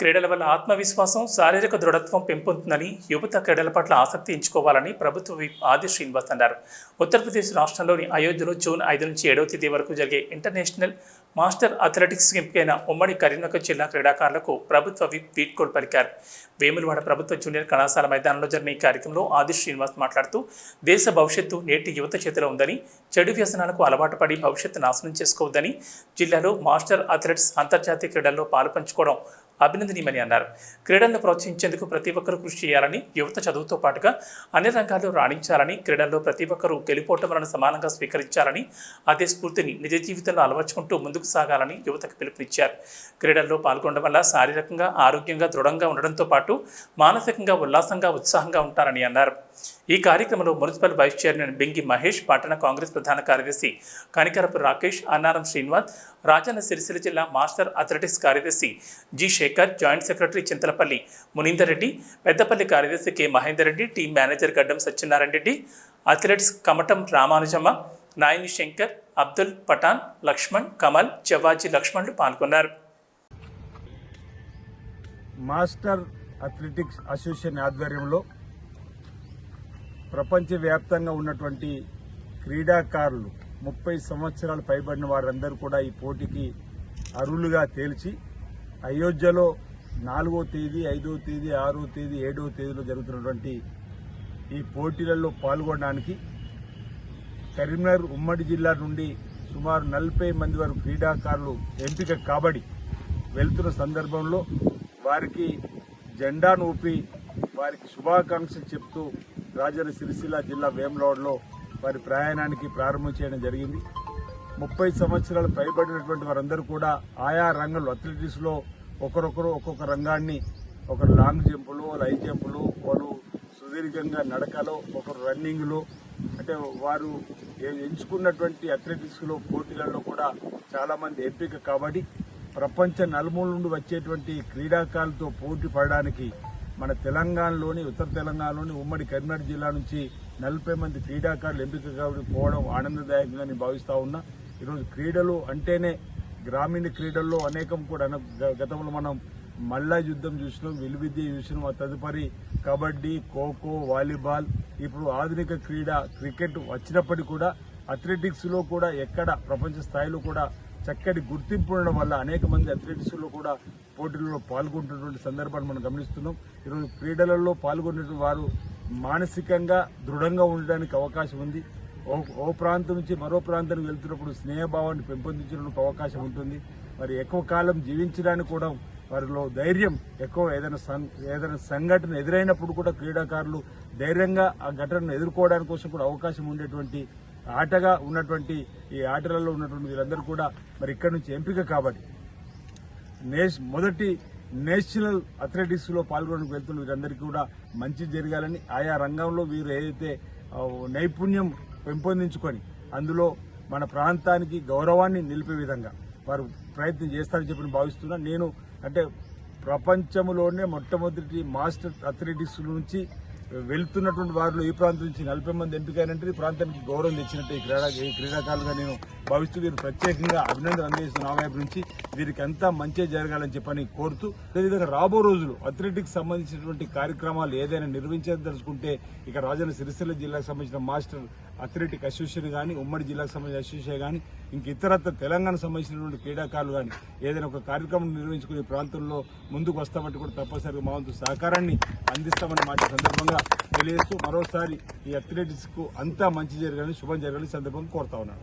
క్రీడల వల్ల ఆత్మవిశ్వాసం శారీరక దృఢత్వం పెంపొందుతుందని యువత క్రీడల పట్ల ఆసక్తి ఎంచుకోవాలని ప్రభుత్వ విప్ ఆది శ్రీనివాస్ అన్నారు. ఉత్తరప్రదేశ్ రాష్ట్రంలోని అయోధ్యలో జూన్ ఐదు నుంచి ఏడవ తేదీ వరకు జరిగే ఇంటర్నేషనల్ మాస్టర్ అథ్లెటిక్స్ ఎంపికైన ఉమ్మడి కరీంనగర్ జిల్లా క్రీడాకారులకు ప్రభుత్వ విప్ వీడ్కోలు పలికారు. వేములవాడ ప్రభుత్వ జూనియర్ కళాశాల మైదానంలో జరిగిన ఈ కార్యక్రమంలో ఆది శ్రీనివాస్ మాట్లాడుతూ దేశ భవిష్యత్తు నేటి యువత చేతిలో ఉందని చెడు వ్యసనాలకు అలవాటు పడి భవిష్యత్తు నాశనం చేసుకోవద్దని జిల్లాలో మాస్టర్ అథ్లెట్స్ అంతర్జాతీయ క్రీడల్లో పాలుపంచుకోవడం అభినందనీయమని అన్నారు. క్రీడలను ప్రోత్సహించేందుకు ప్రతి ఒక్కరూ కృషి చేయాలని యువత చదువుతో పాటుగా అన్ని రంగాల్లో రాణించాలని క్రీడల్లో ప్రతి ఒక్కరూ గెలుపోటములను సమానంగా స్వీకరించాలని అదే స్ఫూర్తిని నిజ జీవితంలో అలవర్చుకుంటూ ముందుకు సాగాలని యువతకు పిలుపునిచ్చారు. క్రీడల్లో పాల్గొనడం వల్ల శారీరకంగా ఆరోగ్యంగా దృఢంగా ఉండడంతో పాటు మానసికంగా ఉల్లాసంగా ఉత్సాహంగా ఉంటారని అన్నారు. ఈ కార్యక్రమంలో municipal vice chairman Bengi Mahesh పట్టణ కాంగ్రెస్ ప్రధాన కార్యదర్శి కనికరపు రాకేష్ అన్నారం శ్రీనివాస్ రాజన్న సిరిసిల్ల జిల్లా మాస్టర్ అథ్లెటిక్స్ కార్యదర్శి G Shekar joint secretary Chintalapalli Munender Reddy Peddapalli కార్యదర్శి K Mahender Reddy team manager Gaddam Satyanarayana Reddy athletes Kamatam Ramanujamma Nayani Shankar Abdul Pathan Laxman Kamal Javaji లక్ష్మణ్లు పాల్గొన్నారు. Master athletics association ఆధ్వర్యంలో ప్రపంచవ్యాప్తంగా ఉన్నటువంటి క్రీడాకారులు ముప్పై సంవత్సరాలు పైబడిన వారందరూ కూడా ఈ పోటీకి అరులుగా తేల్చి అయోధ్యలో నాలుగో తేదీ ఐదో తేదీ ఆరో తేదీ ఏడో తేదీలో జరుగుతున్నటువంటి ఈ పోటీలలో పాల్గొనడానికి కరీంనగర్ ఉమ్మడి జిల్లా నుండి సుమారు నలభై మంది వరకు క్రీడాకారులు ఎంపిక కాబడి వెళ్తున్న సందర్భంలో వారికి జెండాను ఊపి వారికి శుభాకాంక్షలు చెప్తూ రాజన్న సిరిసిల్ల జిల్లా వేములవాడలో వారి ప్రయాణానికి ప్రారంభం చేయడం జరిగింది. ముప్పై సంవత్సరాలు పైబడినటువంటి వారందరూ కూడా ఆయా రంగంలో అథ్లెటిక్స్లో ఒకరొకరు ఒక్కొక్క రంగాన్ని ఒకరు లాంగ్ జంపులు హై జంపులు వారు సుదీర్ఘంగా నడకలో ఒకరు రన్నింగ్లో అంటే వారు ఎంచుకున్నటువంటి అథ్లెటిక్స్లో పోటీలలో కూడా చాలామంది ఎంపిక కాబట్టి ప్రపంచ నలుమూల నుండి వచ్చేటువంటి క్రీడాకారులతో పోటీ పడడానికి మన తెలంగాణలోని ఉత్తర తెలంగాణలోని ఉమ్మడి కరీంనగర్ జిల్లా నుంచి నలభై మంది క్రీడాకారులు ఎంపిక పోవడం ఆనందదాయకంగా నేను భావిస్తా ఉన్నా. ఈరోజు క్రీడలు అంటేనే గ్రామీణ క్రీడల్లో అనేకం కూడా గతంలో మనం మల్లా యుద్ధం చూసినాం విలువిద్య చూసినాం ఆ తదుపరి కబడ్డీ ఖోఖో వాలీబాల్ ఇప్పుడు ఆధునిక క్రీడ క్రికెట్ వచ్చినప్పటికీ కూడా అథ్లెటిక్స్లో కూడా ఎక్కడ ప్రపంచ స్థాయిలో కూడా చక్కటి గుర్తింపు ఉండడం వల్ల అనేక మంది అథ్లెటిక్స్లో కూడా పోటీలలో పాల్గొంటున్నటువంటి సందర్భాన్ని మనం గమనిస్తున్నాం. ఈరోజు క్రీడలలో పాల్గొనే వారు మానసికంగా దృఢంగా ఉండడానికి అవకాశం ఉంది. ఓ ఓ ప్రాంతం నుంచి మరో ప్రాంతానికి వెళ్తున్నప్పుడు స్నేహభావాన్ని పెంపొందించడానికి అవకాశం ఉంటుంది. మరి ఎక్కువ కాలం జీవించడానికి కూడా వారిలో ధైర్యం ఎక్కువ ఏదైనా సం- ఏదైనా సంఘటన ఎదురైనప్పుడు కూడా క్రీడాకారులు ధైర్యంగా ఆ ఘటనను ఎదుర్కోవడానికి కోసం కూడా అవకాశం ఉండేటువంటి ఆటగా ఉన్నటువంటి ఈ ఆటలలో ఉన్నటువంటి వీరందరూ కూడా మరి ఇక్కడి నుంచి ఎంపిక కాబట్టి. నేష్ మొదటి నేషనల్ అథ్లెటిక్స్లో పాల్గొనడానికి వెళ్తున్న వీరందరికీ కూడా మంచి జరగాలని ఆయా రంగంలో వీరు ఏదైతే నైపుణ్యం పెంపొందించుకొని అందులో మన ప్రాంతానికి గౌరవాన్ని నిలిపే విధంగా వారు ప్రయత్నం చేస్తారని చెప్పి భావిస్తున్నా. నేను అంటే ప్రపంచంలోనే మొట్టమొదటి మాస్టర్ అథ్లెటిక్స్ నుంచి వెళ్తున్నటువంటి వారిలో ఈ ప్రాంతం నుంచి నలభై మంది ఎంపికైనంటే ఈ ప్రాంతానికి గౌరవం తెచ్చినట్టు ఈ క్రీడా ఈ క్రీడాకారులుగా నేను భావిస్తూ వీరు ప్రత్యేకంగా అభినందన అందజేస్తున్న నా వైపు నుంచి వీరికి అంతా మంచి జరగాలని చెప్పని కోరుతూ అదేవిధంగా రాబో రోజులు అథ్లెటిక్స్ సంబంధించినటువంటి కార్యక్రమాలు ఏదైనా నిర్వహించదలుచుకుంటే ఇక రాజన్న సిరిసిల్ల జిల్లాకు సంబంధించిన మాస్టర్ అథ్లెటిక్ అసోసియేషన్ కానీ ఉమ్మడి జిల్లాకు సంబంధించిన అసోసియేషన్ కానీ ఇంక ఇతరత్ర తెలంగాణ సంబంధించినటువంటి క్రీడాకారులు కానీ ఏదైనా ఒక కార్యక్రమం నిర్వహించుకునే ప్రాంతంలో ముందుకు వస్తామంటే కూడా తప్పనిసరిగా మా వంతు సహకారాన్ని అందిస్తామని మాట సందర్భంగా తెలియజేస్తూ మరోసారి ఈ అథ్లెటిక్స్కు అంతా మంచి జరగాలని శుభం జరగాలని సందర్భంగా కోరుతా ఉన్నాను.